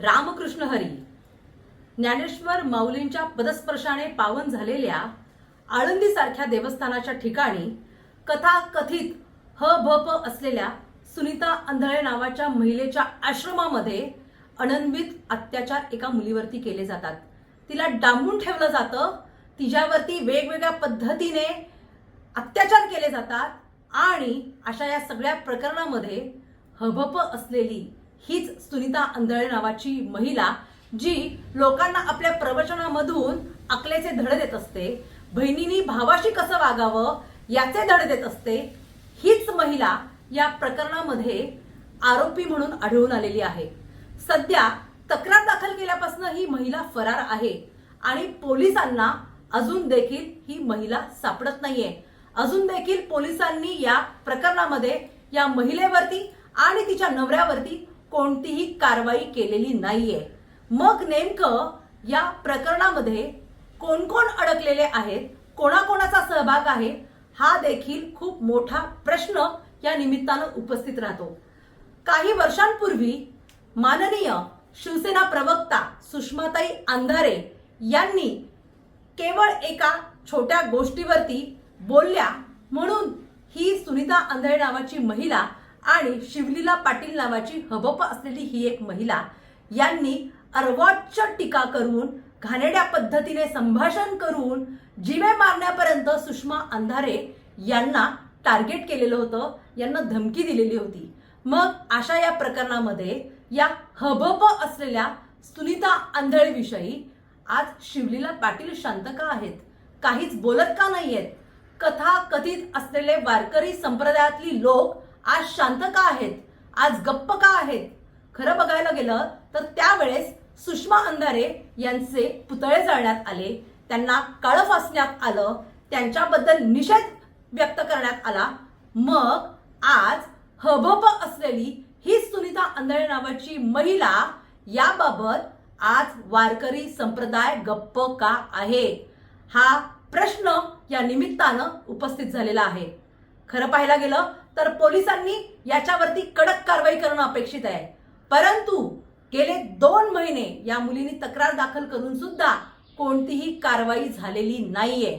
रामकृष्ण हरी. ज्ञानेश्वर माऊलींच्या पदस्पर्शाने पावन झालेल्या आळंदीसारख्या देवस्थानाच्या ठिकाणी कथा कथित ह भ प असलेल्या सुनीता आंधळे नावाच्या महिलेच्या आश्रमामध्ये अनन्वित अत्याचार एका मुलीवरती केले जातात. तिला डांबून ठेवलं जातं. तिच्यावरती वेगवेगळ्या पद्धतीने अत्याचार केले जातात. आणि अशा या सगळ्या प्रकरणामध्ये हभप असलेली हीच सुनीता अंधळे नावाची महिला जी लोकांना आपल्या प्रवचनामधून अकलेचे धड देत असते बहिणीनी भावाशी कसं वागावं याचे धड देत असते हीच महिला या प्रकरणामध्ये आरोपी म्हणून आढळून आलेली आहे. सध्या तक्रार दाखल केल्यापासून ही महिला फरार आहे आणि पोलिसांना अजून देखील ही महिला सापडत नाहीये. अजून देखील पोलिसांनी या प्रकरणामध्ये या महिलेवरती आणि तिच्या नवऱ्यावरती कोणतीही कारवाई केलेली नाहीये. मग नेमकं या प्रकरणामध्ये कोण कोण अडकलेले आहेत? कोणाकोणाचा सहभाग आहे? हा देखील खूप मोठा प्रश्न या निमित्तानं उपस्थित राहतो. काही वर्षांपूर्वी माननीय शिवसेना प्रवक्ता सुषमाताई अंधारे यांनी केवळ एका छोट्या गोष्टीवरती बोलल्या. म्हणून ही सुनीता अंधारे नावाची महिला आणि शिवलीला पाटील नावाची हबप असलेली ही एक महिला यांनी अर्वाच्य टीका करून घाणेड्या पद्धतीने संभाषण करून जिवे मारण्यापर्यंत सुषमा अंधारे यांना टार्गेट केलेलं होतं यांना धमकी दिलेली होती. मग अशा या प्रकरणामध्ये या हबप असलेल्या सुनीता आंधळीविषयी आज शिवलीला पाटील शांत का आहेत? काहीच बोलत का नाहीयेत? कथा कथित असलेले वारकरी संप्रदायातली लोक आज शांत का आहेत? आज गप्प का आहेत? खरं बघायला गेलं तर त्यावेळेस सुषमा अंधारे यांचे पुतळे जाळण्यात आले. त्यांना काळं फासण्यात आलं. त्यांच्याबद्दल निषेध व्यक्त करण्यात आला. मग आज हबप असलेली ही सुनीता अंधळे नावाची महिला याबाबत आज वारकरी संप्रदाय गप्प का आहे? हा प्रश्न या निमित्तानं उपस्थित झालेला आहे. खरं पाहायला गेलं तर पोलिसांनी याच्यावरती कडक कारवाई करणं अपेक्षित आहे. परंतु गेले दोन महिने या मुलीने तक्रार दाखल करून सुद्धा कोणतीही कारवाई झालेली नाहीये.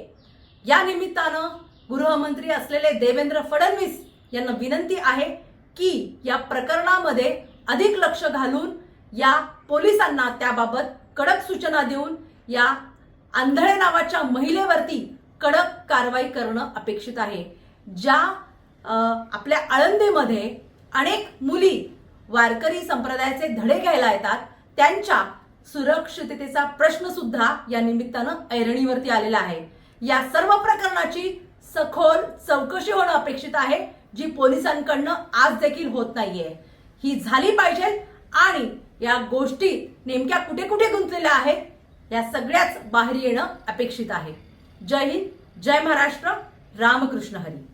या निमित्तानं गृहमंत्री असलेले देवेंद्र फडणवीस यांना विनंती आहे की या प्रकरणामध्ये अधिक लक्ष घालून या पोलिसांना त्याबाबत कडक सूचना देऊन या आंधळे नावाच्या महिलेवरती कडक कारवाई करणं अपेक्षित आहे. ज्या आपल्या आळंदीमध्ये अनेक मुली वारकरी संप्रदायाचे धडे घ्यायला येतात त्यांच्या सुरक्षिततेचा प्रश्न सुद्धा या निमित्तानं ऐरणीवरती आलेला आहे. या सर्व प्रकरणाची सखोल चौकशी होणं अपेक्षित आहे जी पोलिसांकडनं आज देखील होत नाहीये. ही झाली पाहिजे आणि या गोष्टी नेमक्या कुठे कुठे गुंतलेल्या आहेत या सगळ्याच बाहेर येणं अपेक्षित आहे. जय हिंद जय महाराष्ट्र रामकृष्ण हरी.